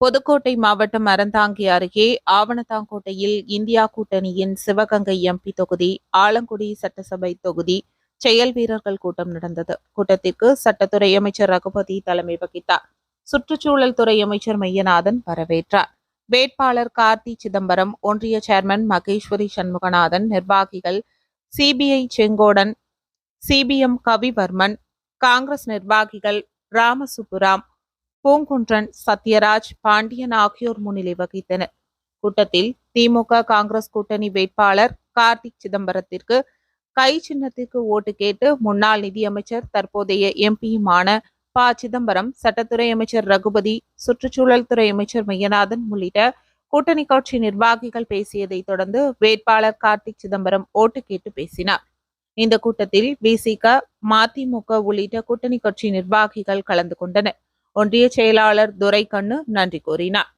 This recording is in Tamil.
புதுக்கோட்டை மாவட்டம் அறந்தாங்கி அருகே ஆவணத்தாங்கோட்டையில் இந்தியா கூட்டணியின் சிவகங்கை எம்பி தொகுதி ஆலங்குடி சட்டசபை தொகுதி செயல் வீரர்கள் கூட்டம் நடந்தது. கூட்டத்திற்கு சட்டத்துறை அமைச்சர் ரகுபதி தலைமை வகித்தார். சுற்றுச்சூழல் துறை அமைச்சர் மையநாதன் வரவேற்றார். வேட்பாளர் கார்த்தி சிதம்பரம் ஒன்றிய சேர்மன் மகேஸ்வரி சண்முகநாதன் நிர்வாகிகள் CPI Sengodan CPM Kavivarman Congress நிர்வாகிகள் ராமசுப்புராம் பூங்குன்றன் சத்யராஜ் பாண்டியன் ஆகியோர் முன்னிலை வகித்தனர். கூட்டத்தில் திமுக காங்கிரஸ் கூட்டணி வேட்பாளர் கார்த்திக் சிதம்பரத்திற்கு கை சின்னத்திற்கு ஓட்டு கேட்டு முன்னாள் நிதியமைச்சர் தற்போதைய எம்பியுமான ப. சிதம்பரம் சட்டத்துறை அமைச்சர் ரகுபதி சுற்றுச்சூழல் துறை அமைச்சர் மையநாதன் உள்ளிட்ட கூட்டணி கட்சி நிர்வாகிகள் பேசியதைத் தொடர்ந்து வேட்பாளர் கார்த்திக் சிதம்பரம் ஓட்டு கேட்டு பேசினார். இந்த கூட்டத்தில் விசிக மதிமுக உள்ளிட்ட கூட்டணி கட்சி நிர்வாகிகள் கலந்து கொண்டனர். ஒன்றிய செயலாளர் துரைக்கண்ணு நன்றி கூறினார்.